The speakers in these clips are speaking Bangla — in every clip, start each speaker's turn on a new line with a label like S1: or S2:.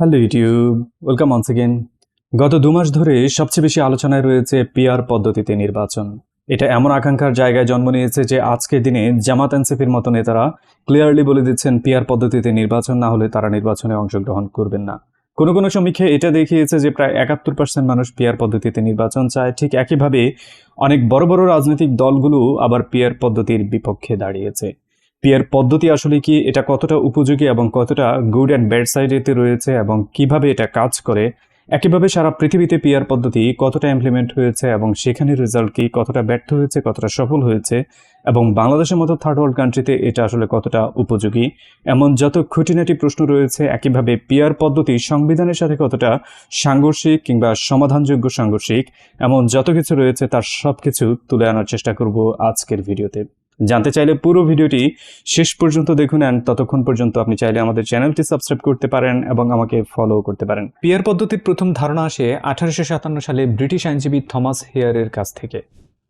S1: Hello YouTube, welcome once again গত দু মাস ধরে সবচেয়ে বেশি আলোচনায় রয়েছে পিআর পদ্ধতিতে নির্বাচন। এটা এমন আকাঙ্ক্ষার জায়গায় জন্ম নিয়েছে যে আজকের দিনে জামাত এনসিপির মতো নেতারা ক্লিয়ারলি বলে দিচ্ছেন পিআর পদ্ধতিতে নির্বাচন না হলে তারা নির্বাচনে অংশগ্রহণ করবেন না। কোনো কোনো সমীক্ষায় এটা দেখিয়েছে যে প্রায় একাত্তর পার্সেন্ট মানুষ পিআর পদ্ধতিতে নির্বাচন চায়। ঠিক একইভাবে অনেক বড় বড় রাজনৈতিক দলগুলো আবার পিআর পদ্ধতির বিপক্ষে দাঁড়িয়েছে। পিয়ার পদ্ধতি আসলে কি? এটা কতটা উপযোগী এবং কতটা গুড অ্যান্ড ব্যাড সাইডেতে রয়েছে এবং কীভাবে এটা কাজ করে? একইভাবে সারা পৃথিবীতে পিয়ার পদ্ধতি কতটা ইমপ্লিমেন্ট হয়েছে এবং সেখানে রেজাল্ট কি? কতটা ব্যর্থ হয়েছে? কতটা সফল হয়েছে? এবং বাংলাদেশের মতো থার্ড ওয়ার্ল্ড কান্ট্রিতে এটা আসলে কতটা উপযোগী? এমন যত খুঁটিনাটি প্রশ্ন রয়েছে, একইভাবে পিয়ার পদ্ধতি সংবিধানের সাথে কতটা সাংঘর্ষিক কিংবা সমাধানযোগ্য সাংঘর্ষিক, এমন যত কিছু রয়েছে তার সব কিছু তুলে আনার চেষ্টা করব আজকের ভিডিওতে জানতে চাইলে পুরো ভিডিওটি শেষ পর্যন্ত দেখুন অ্যান্ড ততক্ষণ পর্যন্ত আপনি চাইলে আমাদের চ্যানেলটি সাবস্ক্রাইব করতে পারেন এবং আমাকে ফলো করতে পারেন। পিয়ার পদ্ধতির প্রথম ধারণা আসে আঠারোশো সাতান্ন সালে ব্রিটিশ আইনজীবী থমাস হেয়ারের কাছ থেকে।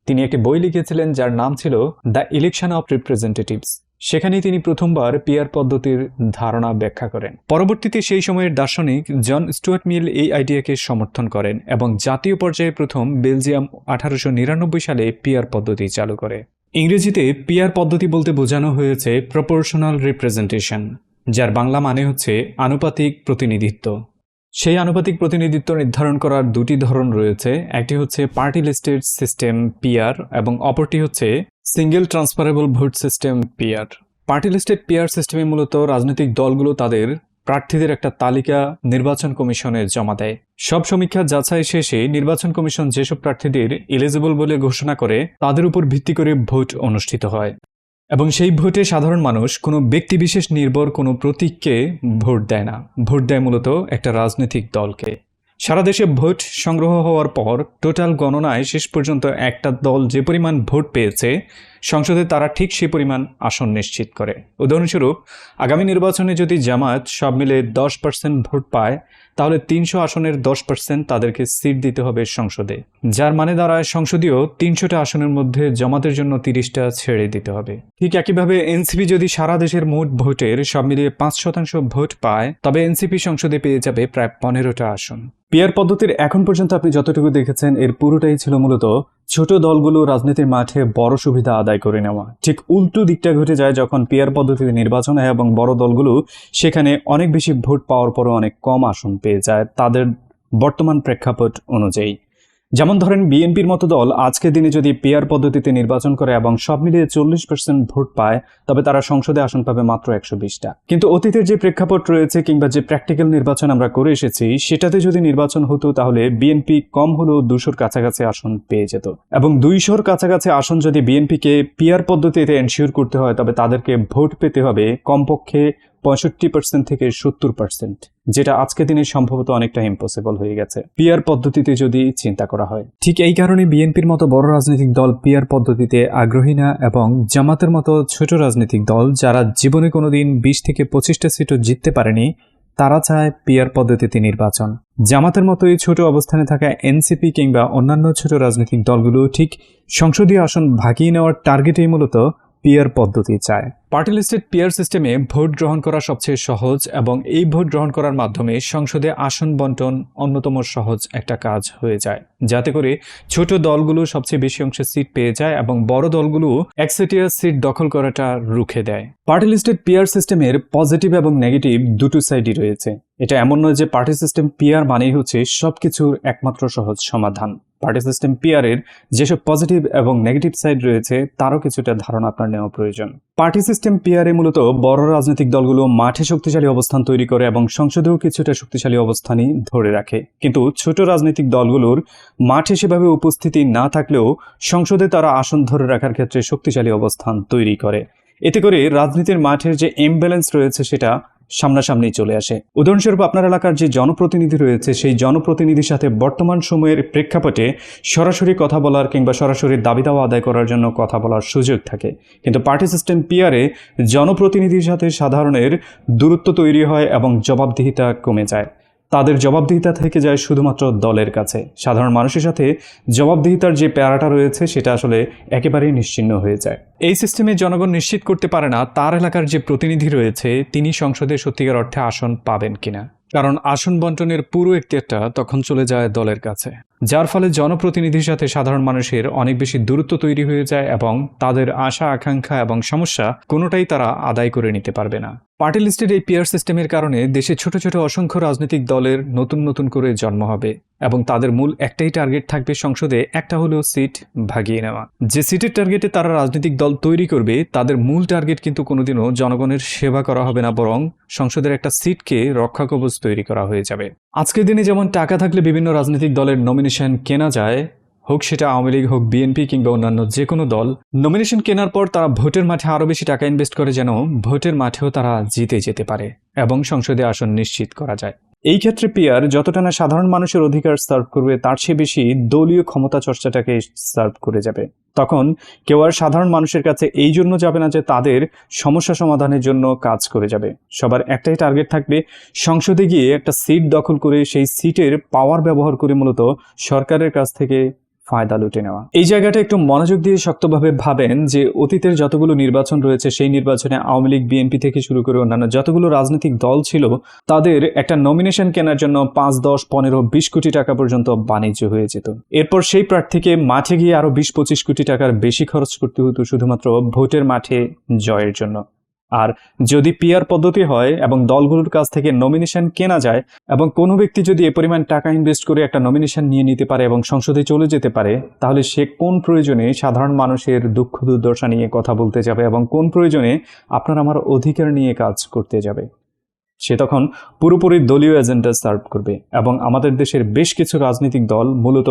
S1: তিনি একটি বই লিখেছিলেন যার নাম ছিল দ্য ইলেকশন অফ রিপ্রেজেন্টেটিভস সেখানেই তিনি প্রথমবার পিয়ার পদ্ধতির ধারণা ব্যাখ্যা করেন। পরবর্তীতে সেই সময়ের দার্শনিক জন স্টুয়ার্ট মিল এই আইডিয়াকে সমর্থন করেন এবং জাতীয় পর্যায়ে প্রথম বেলজিয়াম আঠারোশো নিরানব্বই সালে পিয়ার পদ্ধতি চালু করে। ইংরেজিতে পিয়ার পদ্ধতি বলতে বোঝানো হয়েছে প্রপোর্শনাল রিপ্রেজেন্টেশন যার বাংলা মানে হচ্ছে আনুপাতিক প্রতিনিধিত্ব। সেই আনুপাতিক প্রতিনিধিত্ব নির্ধারণ করার দুটি ধরন রয়েছে, একটি হচ্ছে পার্টি লিস্টেড সিস্টেম পিয়ার এবং অপরটি হচ্ছে single transferable vote system PR party listed PR সিস্টেমে মূলত রাজনৈতিক দলগুলো তাদের প্রার্থীদের একটা তালিকা নির্বাচন কমিশনে জমা দেয়। সব সমীক্ষা যাচাই শেষে নির্বাচন কমিশন যেসব প্রার্থীদের এলিজিবল বলে ঘোষণা করে, তাদের উপর ভিত্তি করে ভোট অনুষ্ঠিত হয়। এবং সেই ভোটে সাধারণ মানুষ, কোনো ব্যক্তিবিশেষ নির্ভর, কোনো প্রতীককে ভোট দেয় না। ভোট দেয় মূলত একটা রাজনৈতিক দলকে। সারা দেশে ভোট সংগ্রহ হওয়ার পর, টোটাল গণনায় শেষ পর্যন্ত একটা দল যে পরিমাণ ভোট পেয়েছে সংসদে তারা ঠিক সে পরিমাণ আসন নিশ্চিত করে। উদাহরণস্বরূপ, আগামী নির্বাচনে যদি জামাত সব মিলে দশ পার্সেন্ট ভোট পায়, তাহলে তিনশো আসনের দশ পার্সেন্ট তাদেরকে সিট দিতে হবে সংসদে, যার মানে দাঁড়ায় সংসদীয় তিনশোটা আসনের মধ্যে জমাতের জন্য তিরিশটা ছেড়ে দিতে হবে। ঠিক একইভাবে এনসিপি যদি সারা দেশের মোট ভোটের সব মিলিয়ে পাঁচ শতাংশ ভোট পায়, তবে এনসিপি সংসদে পেয়ে যাবে প্রায় পনেরোটা আসন। পিয়ার পদ্ধতির এখন পর্যন্ত আপনি যতটুকু দেখেছেন, এর পুরোটাই ছিল মূলত ছোট দলগুলো রাজনীতির মাঠে বড় সুবিধা আদায় করে নেওয়া। ঠিক উল্টো দিকটা ঘটে যায় যখন পিয়ার পদ্ধতিতে নির্বাচন হয় এবং বড় দলগুলো সেখানে অনেক বেশি ভোট পাওয়ার পরও অনেক কম আসন পেয়ে যায়, তাদের বর্তমান প্রেক্ষাপট অনুযায়ী। যেমন ধরেন বিএনপির মতো দল আজকের দিনে যদি পেয়ার পদ্ধতিতে নির্বাচন করে এবং সব মিলিয়ে চল্লিশ পার্সেন্ট ভোট পায়, তবে তারা সংসদে আসন পাবে মাত্র একশো বিশটা। কিন্তু অতীতের যে প্রেক্ষাপট রয়েছে কিংবা যে প্র্যাকটিক্যাল নির্বাচন আমরা করে এসেছি, সেটাতে যদি নির্বাচন হতো তাহলে বিএনপি কম হলেও দুশোর কাছাকাছি আসন পেয়ে যেত। এবং দুইশোর কাছাকাছি আসন যদি বিএনপিকে পিয়ার পদ্ধতিতে এনশিওর করতে হয়, তবে তাদেরকে ভোট পেতে হবে কমপক্ষে পঁয়ষট্টি পার্সেন্ট থেকে সত্তর পার্সেন্ট যেটা আজকে দিনে সম্ভবত অনেকটা ইম্পসিবল হয়ে গেছে। পিয়ার পদ্ধতিতে যদি চিন্তা করা হয়। ঠিক এই কারণে বিএনপির মতো বড় রাজনৈতিক দল পিয়ার পদ্ধতিতে আগ্রহী না এবং জামাতের মতো ছোট রাজনৈতিক দল যারা জীবনে কোনোদিন বিশ থেকে পঁচিশটা সিটও জিততে পারেনি, তারা চায় পিয়ার পদ্ধতিতে নির্বাচন। জামাতের মতোই ছোট অবস্থানে থাকা এনসিপি কিংবা অন্যান্য ছোট রাজনৈতিক দলগুলো ঠিক সংসদীয় আসন ভাগিয়ে নেওয়ার টার্গেটেই মূলত পিয়ার পদ্ধতি চায়। পার্টি লিস্টেড পিয়ার সিস্টেমে ভোট গ্রহণ করা সবচেয়ে সহজ এবং এই ভোট গ্রহণ করার মাধ্যমে সংসদে আসন বন্টন অন্যতম সহজ একটা কাজ হয়ে যায়। যাতে করে ছোট দলগুলো সবচেয়ে বেশি অংশে সিট পেয়ে যায় এবং বড় দলগুলো একসেটিয়া সিট দখল করাটা রুখে দেয়। পার্টি লিস্টেড পিয়ার সিস্টেমের পজিটিভ এবং নেগেটিভ দুটো সাইডই রয়েছে। এটা এমন নয় যে পার্টি সিস্টেম পিয়ার মানেই হচ্ছে সবকিছুর একমাত্র সহজ সমাধান। পার্টি সিস্টেম পিয়ারের যেসব পজিটিভ এবং নেগেটিভ সাইড রয়েছে, তারও কিছুটা ধারণা আপনার নেওয়া প্রয়োজন। পার্টি সিস্টেম পিয়ারে মূলত বড় রাজনৈতিক দলগুলো মাঠে শক্তিশালী অবস্থান তৈরি করে এবং সংসদেও কিছুটা শক্তিশালী অবস্থানই ধরে রাখে। কিন্তু ছোট রাজনৈতিক দলগুলোর মাঠে সেভাবে উপস্থিতি না থাকলেও সংসদে তারা আসন ধরে রাখার ক্ষেত্রে শক্তিশালী অবস্থান তৈরি করে। এতে করে রাজনীতির মাঠের যে ইমব্যালেন্স রয়েছে সেটা সামনাসামনি চলে আসে। উদাহরণস্বরূপ আপনার এলাকার যে জনপ্রতিনিধি রয়েছে, সেই জনপ্রতিনিধির সাথে বর্তমান সময়ের প্রেক্ষাপটে সরাসরি কথা বলার কিংবা সরাসরি দাবি দাওয়া আদায় করার জন্য কথা বলার সুযোগ থাকে। কিন্তু পার্টি সিস্টেম পিয়ারে জনপ্রতিনিধির সাথে সাধারণের দূরত্ব তৈরি হয় এবং জবাবদিহিতা কমে যায়। তাদের জবাবদিহিতা থেকে যায় শুধুমাত্র দলের কাছে। সাধারণ মানুষের সাথে জবাবদিহিতার যে প্যারাটা রয়েছে, সেটা আসলে একেবারেই নিশ্চিন্ন হয়ে যায়। এই সিস্টেমে জনগণ নিশ্চিত করতে পারে না, তার এলাকার যে প্রতিনিধি রয়েছে, তিনি সংসদে সত্যিকার অর্থে আসন পাবেন কিনা। কারণ আসন বন্টনের পুরো একটা তখন চলে যায় দলের কাছে। যার ফলে জনপ্রতিনিধির সাথে সাধারণ মানুষের অনেক বেশি দূরত্ব তৈরি হয়ে যায় এবং তাদের আশা, আকাঙ্ক্ষা এবং সমস্যা কোনোটাই তারা আদায় করে নিতে পারবে না। পার্টি লিস্টের এই পিয়ার সিস্টেমের কারণে দেশে ছোট ছোট অসংখ্য রাজনৈতিক দলের নতুন নতুন করে জন্ম হবে এবং তাদের মূল একটাই টার্গেট থাকবে সংসদে, একটা হলেও সিট ভাগিয়ে নেওয়া। যে সিটের টার্গেটে তারা রাজনৈতিক দল তৈরি করবে, তাদের মূল টার্গেট কিন্তু কোনোদিনও জনগণের সেবা করা হবে না, বরং সংসদের একটা সিটকে রক্ষাকবচ তৈরি করা হয়ে যাবে। আজকের দিনে যেমন টাকা থাকলে বিভিন্ন রাজনৈতিক দলের নমিনেশন কেনা যায় হোক সেটা আওয়ামী লীগ হোক বিএনপি কিংবা অন্যান্য যে কোনো দল নমিনেশন কেনার পর তারা ভোটের মাঠে আরও বেশি টাকা ইনভেস্ট করে যেন ভোটের মাঠেও তারা জিতে যেতে পারে এবং সংসদে আসন নিশ্চিত করা যায়। এই ক্ষেত্রে পিয়ার যতটা না সাধারণ মানুষের অধিকার সার্ভ করবে, তার চেয়ে বেশি দলীয় ক্ষমতা চর্চাটাকে সার্ভ করে যাবে। তখন কেউ আর সাধারণ মানুষের কাছে এই জন্য যাবে না যে তাদের সমস্যা সমাধানের জন্য কাজ করে যাবে। সবার একটাই টার্গেট থাকবে সংসদে গিয়ে একটা সিট দখল করে সেই সিটের পাওয়ার ব্যবহার করে মূলত সরকারের কাছ থেকে ফায়দা লুটে নেওয়া। এই জায়গাটা একটু মনোযোগ দিয়ে শক্তভাবে ভাবেন যে, অতীতের যতগুলো নির্বাচন রয়েছে, সেই নির্বাচনে আওয়ামী লীগ, বিএনপি থেকে শুরু করে অন্যান্য যতগুলো রাজনৈতিক দল ছিল, তাদের একটা নমিনেশন কেনার জন্য পাঁচ, দশ, পনেরো, বিশ কোটি টাকা পর্যন্ত বাণিজ্য হয়ে যেত। এরপর সেই প্রার্থীকে মাঠে গিয়ে আরও বিশ, পঁচিশ কোটি টাকার বেশি খরচ করতে হতো শুধুমাত্র ভোটের মাঠে জয়ের জন্য। আর যদি পিয়ার পদ্ধতি হয় এবং দলগুলোর কাছ থেকে নমিনেশন কেনা যায় এবং কোনো ব্যক্তি যদি এ পরিমাণ টাকা ইনভেস্ট করে একটা নমিনেশন নিয়ে নিতে পারে এবং সংসদে চলে যেতে পারে, তাহলে সে কোন প্রয়োজনে সাধারণ মানুষের দুঃখ দুর্দশা নিয়ে কথা বলতে যাবে এবং কোন প্রয়োজনে আপনার আমার অধিকার নিয়ে কাজ করতে যাবে? সে তখন পুরোপুরি দলীয় এজেন্ডা সার্ভ করবে এবং আমাদের দেশের বেশ কিছু রাজনৈতিক দল মূলত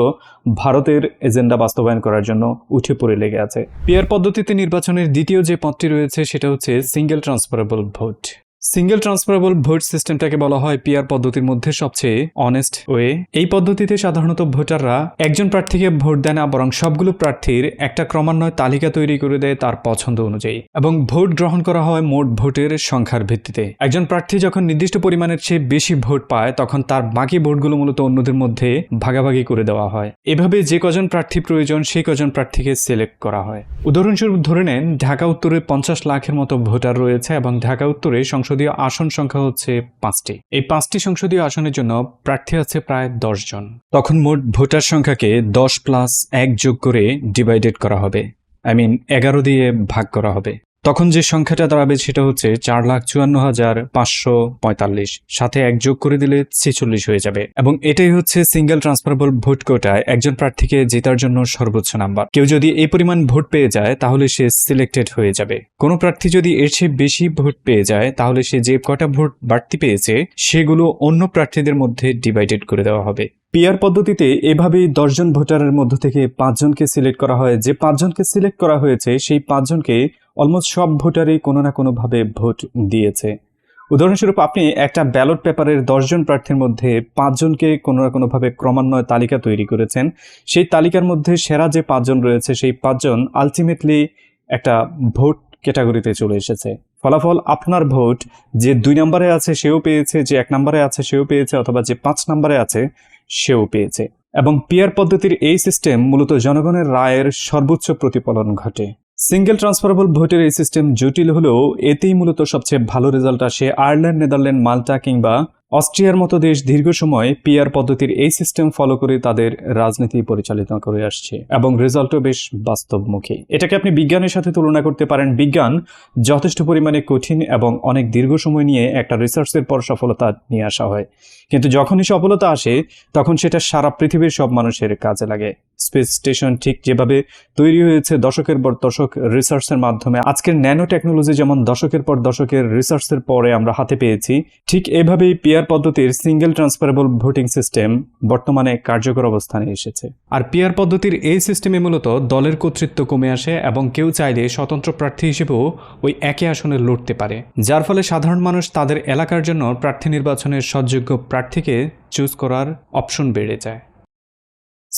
S1: ভারতের এজেন্ডা বাস্তবায়ন করার জন্য উঠে পড়ে লেগে আছে। পিয়ার পদ্ধতিতে নির্বাচনের দ্বিতীয় যে পথটি রয়েছে সেটা হচ্ছে single transferable vote. Single transferable vote সিস্টেমটাকে বলা হয় পিয়ার পদ্ধতির মধ্যে সবচেয়ে অনেস্ট ওয়ে এই পদ্ধতিতে সাধারণত ভোটাররা একজন প্রার্থীকে ভোট দেয় না, বরং সবগুলো প্রার্থীর একটা ক্রমান্বয় তালিকা তৈরি করে দেয় তার পছন্দ অনুযায়ী। এবং ভোট গ্রহণ করা হয় মোট ভোটের সংখ্যার ভিত্তিতে। একজন প্রার্থী যখন নির্দিষ্ট পরিমাণের চেয়ে বেশি ভোট পায়, তখন তার বাকি ভোটগুলো মূলত অন্যদের মধ্যে ভাগাভাগি করে দেওয়া হয়। এভাবে যে কজন প্রার্থী প্রয়োজন, সেই কজন প্রার্থীকে সিলেক্ট করা হয়। উদাহরণস্বরূপ ধরে নেন, ঢাকা উত্তরে পঞ্চাশ লাখের মতো ভোটার রয়েছে এবং ঢাকা উত্তরে সংসদীয় আসন সংখ্যা হচ্ছে পাঁচটি। এই পাঁচটি সংসদীয় আসনের জন্য প্রার্থী আছে প্রায় দশ জন। তখন মোট ভোটার সংখ্যাকে দশ প্লাস এক যোগ করে ডিভাইডেড করা হবে। আই মিন এগারো দিয়ে ভাগ করা হবে। তখন যে সংখ্যাটা দাঁড়াবে সেটা হচ্ছে চার লাখ চুয়ান্ন হাজার পাঁচশো পঁয়তাল্লিশ। সাথে এক যোগ করে দিলে ছেচল্লিশ হয়ে যাবে। এবং এটাই হচ্ছে সিঙ্গেল ট্রান্সফারেবল ভোট কোটায় একজন প্রার্থীকে জেতার জন্য সর্বোচ্চ নাম্বার। কেউ যদি এই পরিমাণ ভোট পেয়ে যায়, তাহলে সে সিলেক্টেড হয়ে যাবে। কোনো প্রার্থী যদি এর চেয়ে বেশি ভোট পেয়ে যায়, তাহলে সে যে কটা ভোট বাড়তি পেয়েছে, সেগুলো অন্য প্রার্থীদের মধ্যে ডিভাইডেড করে দেওয়া হবে। পিয়ার পদ্ধতিতে এভাবেই দশজন ভোটারের মধ্য থেকে পাঁচজনকে সিলেক্ট করা হয়। যে পাঁচজনকে সিলেক্ট করা হয়েছে, সেই পাঁচজনকে অলমোস্ট সব ভোটারই কোনো না কোনোভাবে ভোট দিয়েছে। উদাহরণস্বরূপ আপনি একটা ব্যালট পেপারের দশজন প্রার্থীর মধ্যে পাঁচজনকে কোনো না কোনোভাবে ক্রমান্বয়ে তালিকা তৈরি করেছেন। সেই তালিকার মধ্যে সেরা যে পাঁচজন রয়েছে, সেই পাঁচজন আলটিমেটলি একটা ভোট ক্যাটাগরিতে চলে এসেছে। ফলাফল আপনার ভোট, যে দুই নম্বরে আছে সেও পেয়েছে, যে এক নম্বরে আছে সেও পেয়েছে, অথবা যে পাঁচ নম্বরে আছে সেও পেয়েছে। এবং পিয়ার পদ্ধতির এই সিস্টেম মূলত জনগণের রায়ের সর্বোচ্চ প্রতিফলন ঘটে। সিঙ্গেল ট্রান্সফারেবল ভোটের এই সিস্টেম জটিল হলেও এতেই মূলত সবচেয়ে ভালো রেজাল্ট আসে আয়ারল্যান্ড, নেদারল্যান্ড, মাল্টা কিংবা অস্ট্রিয়ার মতো দেশ দীর্ঘ সময় পিআর পদ্ধতির এই সিস্টেম ফলো করে তাদের রাজনীতি পরিচালিত করে আসছে এবং রেজাল্টও বেশ বাস্তবমুখী। এটাকে আপনি বিজ্ঞানের সাথে তুলনা করতে পারেন। বিজ্ঞান যথেষ্ট পরিমাণে কঠিন এবং অনেক দীর্ঘ সময় নিয়ে একটা রিসার্চের পর সফলতা নিয়ে আসা হয়। কিন্তু যখনই সফলতা আসে, তখন সেটা সারা পৃথিবীর সব মানুষের কাজে লাগে। স্পেস স্টেশন ঠিক যেভাবে তৈরি হয়েছে দশকের পর দশক রিসার্চের মাধ্যমে। আজকের ন্যানো টেকনোলজি যেমন দশকের পর দশকের রিসার্চের পরে আমরা হাতে পেয়েছি, ঠিক এভাবেই পিয়ার পদ্ধতির সিঙ্গেল ট্রান্সফারেবল ভোটিং সিস্টেম বর্তমানে কার্যকর অবস্থানে এসেছে। আর পিয়ার পদ্ধতির এই সিস্টেমে মূলত দলের কর্তৃত্ব কমে আসে এবং কেউ চাইলে স্বতন্ত্র প্রার্থী হিসেবেও ওই একই আসনে লড়তে পারে। যার ফলে সাধারণ মানুষ তাদের এলাকার জন্য প্রার্থী নির্বাচনের সৎযোগ্য প্রার্থীকে চুজ করার অপশন বেড়ে যায়।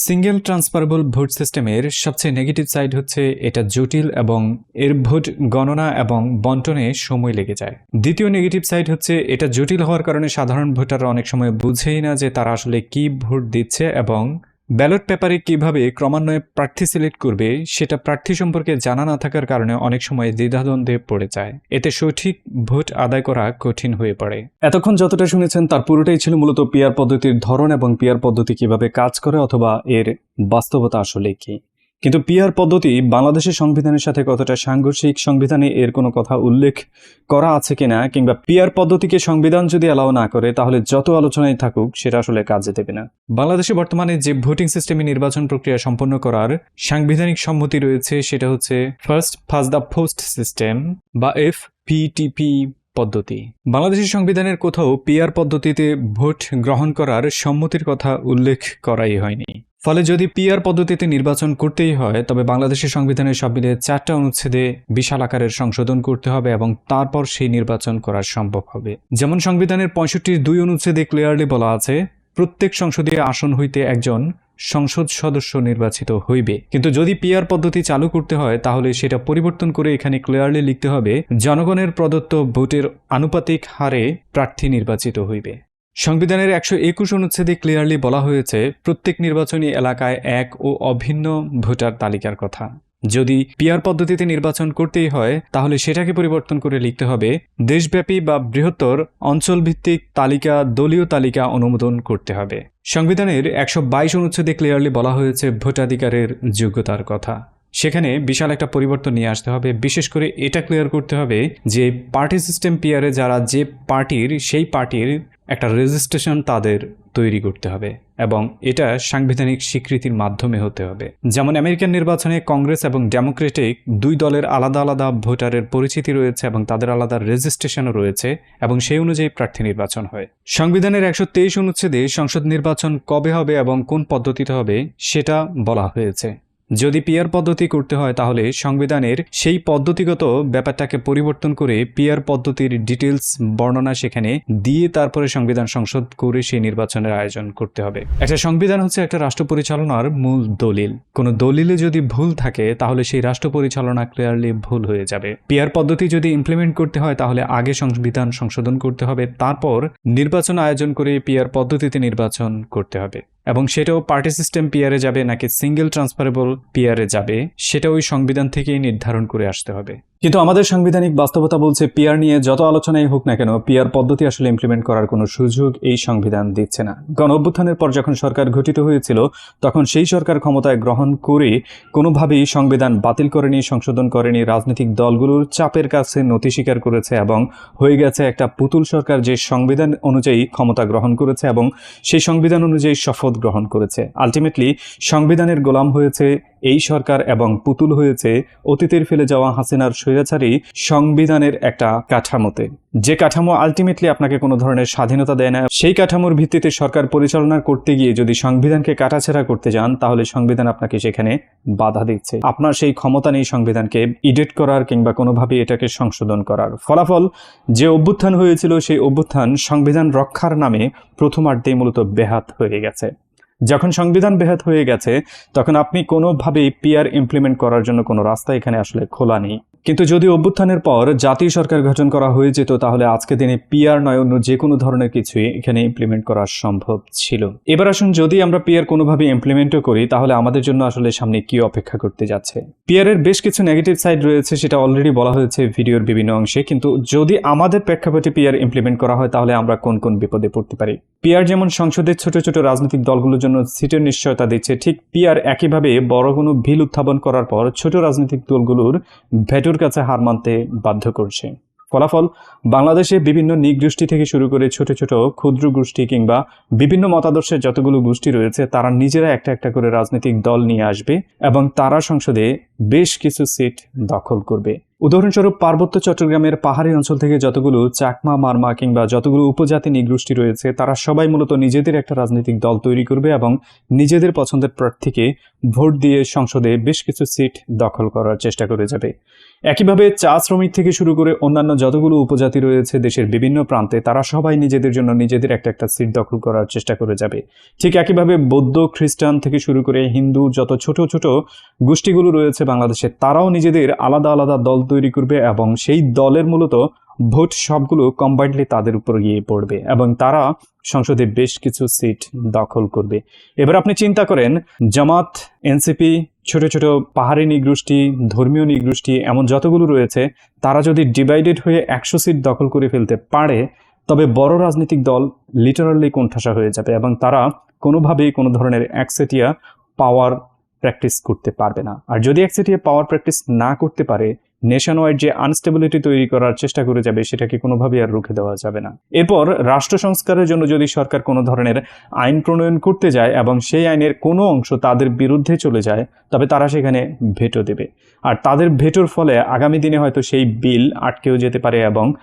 S1: সিঙ্গেল ট্রান্সফারেবল ভোট সিস্টেমের সবচেয়ে নেগেটিভ সাইড হচ্ছে এটা জটিল এবং এর ভোট গণনা এবং বন্টনে সময় লেগে যায়। দ্বিতীয় নেগেটিভ সাইড হচ্ছে এটা জটিল হওয়ার কারণে সাধারণ ভোটাররা অনেক সময় বুঝেই না যে তারা আসলে কি ভোট দিচ্ছে এবং ব্যালট পেপারে কীভাবে ক্রমান্বয়ে প্রার্থী সিলেক্ট করবে, সেটা প্রার্থী সম্পর্কে জানা না থাকার কারণে অনেক সময় দ্বিধাদ্বন্দ্বে পড়ে যায়। এতে সঠিক ভোট আদায় করা কঠিন হয়ে পড়ে। এতক্ষণ যতটা শুনেছেন, তার পুরোটাই ছিল মূলত পিয়ার পদ্ধতির ধরন এবং পিয়ার পদ্ধতি কীভাবে কাজ করে অথবা এর বাস্তবতা আসলে কি। কিন্তু পিয়ার পদ্ধতি বাংলাদেশের সংবিধানের সাথে কতটা সাংঘর্ষিক সংবিধানে এর কোনো কথা উল্লেখ করা আছে কিনা, কিংবা পিয়ার পদ্ধতিকে সংবিধান যদি অ্যালাউ না করে, তাহলে যত আলোচনায় থাকুক, সেটা আসলে কাজে দেবে না। বাংলাদেশে বর্তমানে যে ভোটিং সিস্টেমে নির্বাচন প্রক্রিয়া সম্পন্ন করার সাংবিধানিক সম্মতি রয়েছে, সেটা হচ্ছে first first the post system বা এফ পিটিপি পদ্ধতি। বাংলাদেশের সংবিধানের কোথাও পিয়ার পদ্ধতিতে ভোট গ্রহণ করার সম্মতির কথা উল্লেখ করাই হয়নি। ফলে যদি পিআর পদ্ধতিতে নির্বাচন করতেই হয়, তবে বাংলাদেশের সংবিধানের সব মিলিয়ে চারটা অনুচ্ছেদে বিশাল আকারের সংশোধন করতে হবে এবং তারপর সেই নির্বাচন করা সম্ভব হবে। যেমন সংবিধানের পঁয়ষট্টির দুই অনুচ্ছেদে ক্লিয়ারলি বলা আছে, প্রত্যেক সংসদীয় আসন হইতে একজন সংসদ সদস্য নির্বাচিত হইবে। কিন্তু যদি পিআর পদ্ধতি চালু করতে হয়, তাহলে সেটা পরিবর্তন করে এখানে ক্লিয়ারলি লিখতে হবে, জনগণের প্রদত্ত ভোটের আনুপাতিক হারে প্রার্থী নির্বাচিত হইবে। সংবিধানের একশো একুশ অনুচ্ছেদে ক্লিয়ারলি বলা হয়েছে, প্রত্যেক নির্বাচনী এলাকায় এক ও অভিন্ন ভোটার তালিকার কথা। যদি পিয়ার পদ্ধতিতে নির্বাচন করতেই হয়, তাহলে সেটাকে পরিবর্তন করে লিখতে হবে, দেশব্যাপী বা বৃহত্তর অঞ্চলভিত্তিক তালিকা, দলীয় তালিকা অনুমোদন করতে হবে। সংবিধানের একশো বাইশ অনুচ্ছেদে ক্লিয়ারলি বলা হয়েছে ভোটাধিকারের যোগ্যতার কথা। সেখানে বিশাল একটা পরিবর্তন নিয়ে আসতে হবে, বিশেষ করে এটা ক্লিয়ার করতে হবে যে পার্টি সিস্টেম পিয়ারে যারা যে পার্টির, সেই পার্টির একটা রেজিস্ট্রেশন তাদের তৈরি করতে হবে এবং এটা সাংবিধানিক স্বীকৃতির মাধ্যমে হতে হবে। যেমন আমেরিকান নির্বাচনে কংগ্রেস এবং ডেমোক্রেটিক দুই দলের আলাদা আলাদা ভোটারের পরিচিতি রয়েছে এবং তাদের আলাদা রেজিস্ট্রেশনও রয়েছে এবং সেই অনুযায়ী প্রার্থী নির্বাচন হয়। সংবিধানের একশো তেইশ অনুচ্ছেদে সংসদ নির্বাচন কবে হবে এবং কোন পদ্ধতিতে হবে সেটা বলা হয়েছে। যদি পিয়ার পদ্ধতি করতে হয় তাহলে সংবিধানের সেই পদ্ধতিগত ব্যাপারটাকে পরিবর্তন করে পিয়ার পদ্ধতির ডিটেলস বর্ণনা সেখানে দিয়ে তারপরে সংবিধান সংসদ করে সেই নির্বাচনের আয়োজন করতে হবে। একটা সংবিধান হচ্ছে একটা রাষ্ট্র পরিচালনার মূল দলিল। কোনো দলিলে যদি ভুল থাকে, তাহলে সেই রাষ্ট্র পরিচালনা ক্লিয়ারলি ভুল হয়ে যাবে। পিয়ার পদ্ধতি যদি ইমপ্লিমেন্ট করতে হয়, তাহলে আগে সংবিধান সংশোধন করতে হবে। তারপর নির্বাচন আয়োজন করে পিয়ার পদ্ধতিতে নির্বাচন করতে হবে। এবং সেটাও পার্টি সিস্টেম পিয়ারে যাবে নাকি সিঙ্গেল ট্রান্সফারেবল পিয়ারে যাবে সেটা ওই সংবিধান থেকেই নির্ধারণ করে আসতে হবে। কিন্তু আমাদের সাংবিধানিক বাস্তবতা বলছে পিয়ার নিয়ে যত আলোচনাই হোক না কেন পিয়ার পদ্ধতি আসলে ইমপ্লিমেন্ট করার কোনো সুযোগ এই সংবিধান দিচ্ছে না। গণ অভ্যুত্থানের পর যখন সরকার গঠিত হয়েছিল, তখন সেই সরকার ক্ষমতায় গ্রহণ করে কোনোভাবেই সংবিধান বাতিল করেনি, সংশোধন করেনি, রাজনৈতিক দলগুলোর চাপের কাছে নথি স্বীকার করেছে এবং হয়ে গেছে একটা পুতুল সরকার যে সংবিধান অনুযায়ী ক্ষমতা গ্রহণ করেছে এবং সেই সংবিধান অনুযায়ী শপথ গ্রহণ করেছে। আলটিমেটলি সংবিধানের গোলাম হয়েছে এই সরকার এবং পুতুল হয়েছে অতীতের ফেলে যাওয়া হাসিনার স্বৈরাচারী সংবিধানের একটা কাঠামোতে। যে কাঠামো আলটিমেটলি আপনাকে কোনো ধরনের স্বাধীনতা দেয় না, সেই কাঠামোর ভিত্তিতে সরকার পরিচালনা করতে গিয়ে যদি সংবিধানকে কাটাছেড়া করতে যান, তাহলে সংবিধান আপনাকে সেখানে বাধা দিচ্ছে। আপনার সেই ক্ষমতা নেই সংবিধানকে ইডিট করার কিংবা কোনোভাবে এটাকে সংশোধন করার। ফলাফল, যে অভ্যুত্থান হয়েছিল, সেই অভ্যুত্থান সংবিধান রক্ষার নামে প্রথমার্ধেই মূলত বেহাত হয়ে গেছে। যখন সংবিধান বেহাত হয়ে গেছে, তখন আপনি কোনোভাবেই পিয়ার ইমপ্লিমেন্ট করার জন্য কোনো রাস্তা এখানে আসলে খোলা নেই। কিন্তু যদি অভ্যুত্থানের পর জাতীয় সরকার গঠন করা হয়ে যেত, তাহলে আজকে দিনে পিআর নয়, অন্য যে কোনো ধরনের কিছুই এখানে ইমপ্লিমেন্ট করা সম্ভব ছিল। এবার আসুন যদি আমরা পিআর কোনোভাবে ইমপ্লিমেন্টও করি, তাহলে আমাদের জন্য আসলে সামনে কি অপেক্ষা করতে যাচ্ছে? পিআর এর বেশ কিছু নেগেটিভ সাইড রয়েছে, সেটা অলরেডি বলা হয়েছে ভিডিওর বিভিন্ন অংশে, কিন্তু যদি আমাদের প্রেক্ষাপটে পিআর ইমপ্লিমেন্ট করা হয়, তাহলে আমরা কোন কোন বিপদে পড়তে পারি? পিআর যেমন সংসদের ছোট ছোট রাজনৈতিক দলগুলোর জন্য সিটের নিশ্চয়তা দিচ্ছে, ঠিক পিআর একইভাবে বড় কোনো ভিল উত্থাপন করার পর ছোট রাজনৈতিক দলগুলোর ভেটোর কাছে হার মানতে বাধ্য করছে। ফলাফল, বাংলাদেশে বিভিন্ন নিগোষ্ঠী থেকে শুরু করে ছোট ছোট ক্ষুদ্র গোষ্ঠী কিংবা বিভিন্ন মতাদর্শের যতগুলো গোষ্ঠী রয়েছে, তারা নিজেরা একটা একটা করে রাজনৈতিক দল নিয়ে আসবে এবং তারা সংসদে বেশ কিছু সিট দখল করবে। উদাহরণস্বরূপ পার্বত্য চট্টগ্রামের পাহাড়ি অঞ্চল থেকে যতগুলো চাকমা, মারমা কিংবা যতগুলো উপজাতি নিগোষ্ঠী রয়েছে, তারা সবাই মূলত নিজেদের একটা রাজনৈতিক দল তৈরি করবে এবং নিজেদের পছন্দের প্রার্থীকে ভোট দিয়ে সংসদে বেশ কিছু সিট দখল করার চেষ্টা করে যাবে। একইভাবে চা শ্রমিক থেকে শুরু করে অন্যান্য যতগুলো উপজাতি রয়েছে দেশের বিভিন্ন প্রান্তে, তারা সবাই নিজেদের জন্য নিজেদের একটা একটা সিট দখল করার চেষ্টা করে যাবে। ঠিক একইভাবে বৌদ্ধ, খ্রিস্টান থেকে শুরু করে হিন্দু, যত ছোট ছোট গোষ্ঠীগুলো রয়েছে বাংলাদেশে, তারাও নিজেদের আলাদা আলাদা দল তৈরি করবে এবং সেই দলের মূলত ভোট সবগুলো কম্বাইন্ডলি তাদের উপর গিয়ে পড়বে এবং তারা সংসদে বেশ কিছু সিট দখল করবে। এবার আপনি চিন্তা করেন, জামাত এনসিপি ছোট ছোট পাহাড়ি নিগোষ্ঠী, ধর্মীয় নিগোষ্ঠী, এমন যতগুলো রয়েছে, তারা যদি ডিভাইডেড হয়ে একশো সিট দখল করে ফেলতে পারে, তবে বড় রাজনৈতিক দল লিটারালি কোণঠাসা হয়ে যাবে এবং তারা কোনোভাবেই কোনো ধরনের একসেটিয়া পাওয়ার প্র্যাকটিস করতে পারবে না। আর যদি একসেটিয়া পাওয়ার প্র্যাকটিস না করতে পারে নেশন ওয়াইড যে আনস্টেবিলিটি তৈরি করার চেষ্টা করে যাবে, সেটাকে কোনোভাবেই আর রুখে দেওয়া যাবে না। এরপর রাষ্ট্র সংস্কারের জন্য যদি সরকার কোনো ধরনের আইন প্রণয়ন করতে যায় এবং সেই আইনের কোনো অংশ তাদের বিরুদ্ধে চলে যায়, তবে তারা সেখানে ভেটো দেবে। আর তাদের ভেটোর ফলে আগামী দিনে হয়তো সেই বিল আটকেও যেতে পারে এবং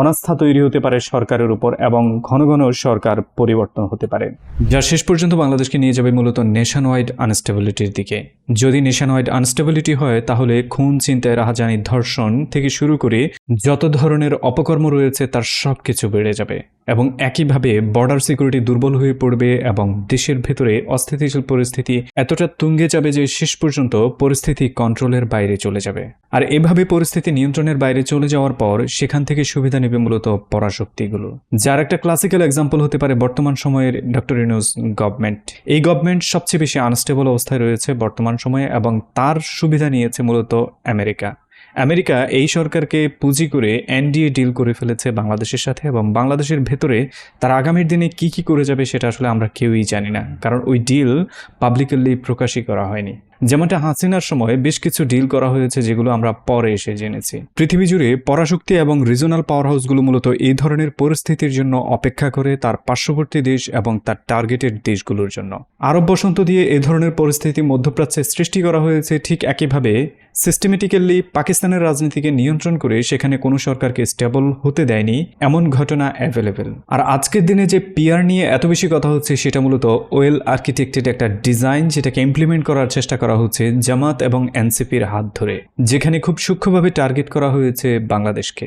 S1: অনাস্থা তৈরি হতে পারে সরকারের উপর এবং ঘন ঘন সরকার পরিবর্তন হতে পারে। যা শেষ পর্যন্ত বাংলাদেশকে নিয়ে যাবে মূলত নেশন ওয়াইড আনস্টেবিলিটির দিকে। যদি নেশন ওয়াইড আনস্টেবিলিটি হয়, তাহলে খুন, চিন্তায় রাহাজানি, ধর্ষণ থেকে শুরু করে যত ধরনের অপকর্ম রয়েছে, তার সব কিছু বেড়ে যাবে এবং একইভাবে বর্ডার সিকিউরিটি দুর্বল হয়ে পড়বে এবং দেশের ভেতরে অস্থিতিশীল পরিস্থিতি এতটা তুঙ্গে যাবে যে শেষ পর্যন্ত পরিস্থিতি কন্ট্রোলের বাইরে চলে যাবে। আর এভাবে পরিস্থিতি নিয়ন্ত্রণের বাইরে চলে যাওয়ার পর, সেখান থেকে সুবিধা নেবে মূলত পরাশক্তিগুলো। যার একটা ক্লাসিক্যাল এক্সাম্পল হতে পারে বর্তমান সময়ের ডক্টর ইউনুস গভর্নমেন্ট এই গভর্নমেন্ট সবচেয়ে বেশি আনস্টেবল অবস্থায় রয়েছে বর্তমান সময়ে এবং তার সুবিধা নিয়েছে মূলত আমেরিকা। আমেরিকা এই সরকারকে পুঁজি করে এনডিএ ডিল করে ফেলেছে বাংলাদেশের সাথে এবং বাংলাদেশের ভেতরে তার আগামীর দিনে কি কি করে যাবে সেটা আসলে আমরা কেউই জানি না। কারণ ওই ডিল পাবলিকলি প্রকাশই করা হয়নি। যেমনটা হাসিনার সময় বেশ কিছু ডিল করা হয়েছে যেগুলো আমরা পরে এসে জেনেছি। পৃথিবী জুড়ে পরাশক্তি এবং রিজনাল পাওয়ার হাউসগুলো মূলত এই ধরনের পরিস্থিতির জন্য অপেক্ষা করে তার পার্শ্ববর্তী দেশ এবং তার টার্গেটেড দেশগুলোর জন্য। আরব বসন্ত দিয়ে এ ধরনের পরিস্থিতি মধ্যপ্রাচ্যে সৃষ্টি করা হয়েছে ঠিক একইভাবে সিস্টেমেটিক্যালি পাকিস্তানের রাজনীতিকে নিয়ন্ত্রণ করে সেখানে কোনো সরকারকে স্টেবল হতে দেয়নি এমন ঘটনা অ্যাভেলেবেল আর আজকের দিনে যে পিয়ার নিয়ে এত বেশি কথা হচ্ছে সেটা মূলত ওয়েল আর্কিটেক্টেড একটা ডিজাইন যেটাকে ইমপ্লিমেন্ট করার চেষ্টা করা হচ্ছে জামাত এবং এনসিপির হাত ধরে, যেখানে খুব সূক্ষ্মভাবে টার্গেট করা হয়েছে বাংলাদেশকে।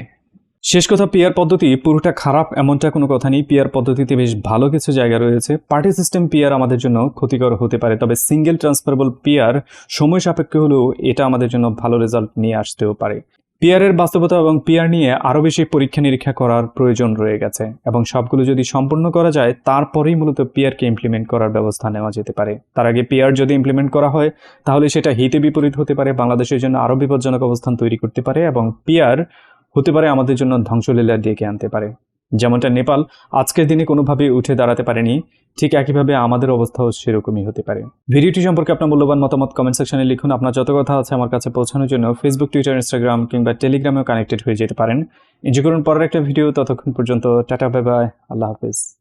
S1: শেষ কথা পিয়ার পদ্ধতি পুরোটা খারাপ, এমনটা কোনো কথা নেই। পিয়ার পদ্ধতিতে বেশ ভালো কিছু জায়গা রয়েছে। পার্টি সিস্টেম পিয়ার আমাদের জন্য ক্ষতিকর হতে পারে, তবে সিঙ্গেল ট্রান্সফারেবল পিয়ার সময় সাপেক্ষে হলেও এটা আমাদের জন্য ভালো রেজাল্ট নিয়ে আসতেও পারে। পিয়ারের বাস্তবতা এবং পিয়ার নিয়ে আরও বেশি পরীক্ষা নিরীক্ষা করার প্রয়োজন রয়ে গেছে এবং সবগুলো যদি সম্পূর্ণ করা যায়, তারপরেই মূলত পিয়ারকে ইমপ্লিমেন্ট করার ব্যবস্থা নেওয়া যেতে পারে। তার আগে পিয়ার যদি ইমপ্লিমেন্ট করা হয়, তাহলে সেটা হিতে বিপরীত হতে পারে, বাংলাদেশের জন্য আরও বিপজ্জনক অবস্থান তৈরি করতে পারে এবং পিয়ার হতে পারে আমাদের জন্য ধ্বংসলীলা ডেকে আনতে পারে। যেমনটা নেপাল আজকের দিনে কোনোভাবেই উঠে দাঁড়াতে পারেনি, ঠিক একইভাবে আমাদের অবস্থাও সেরকমই হতে পারে। ভিডিওটি সম্পর্কে আপনার মূল্যবান মতামত কমেন্ট সেকশনে লিখুন। আপনার যত কথা আছে আমার কাছে পৌঁছানোর জন্য ফেসবুক টুইটার ইনস্টাগ্রাম কিংবা টেলিগ্রামেও কানেক্টেড হয়ে যেতে পারেন। যে করুন, পরের একটা ভিডিও ততক্ষণ পর্যন্ত টাটা বাই বাই আল্লাহ হাফিজ।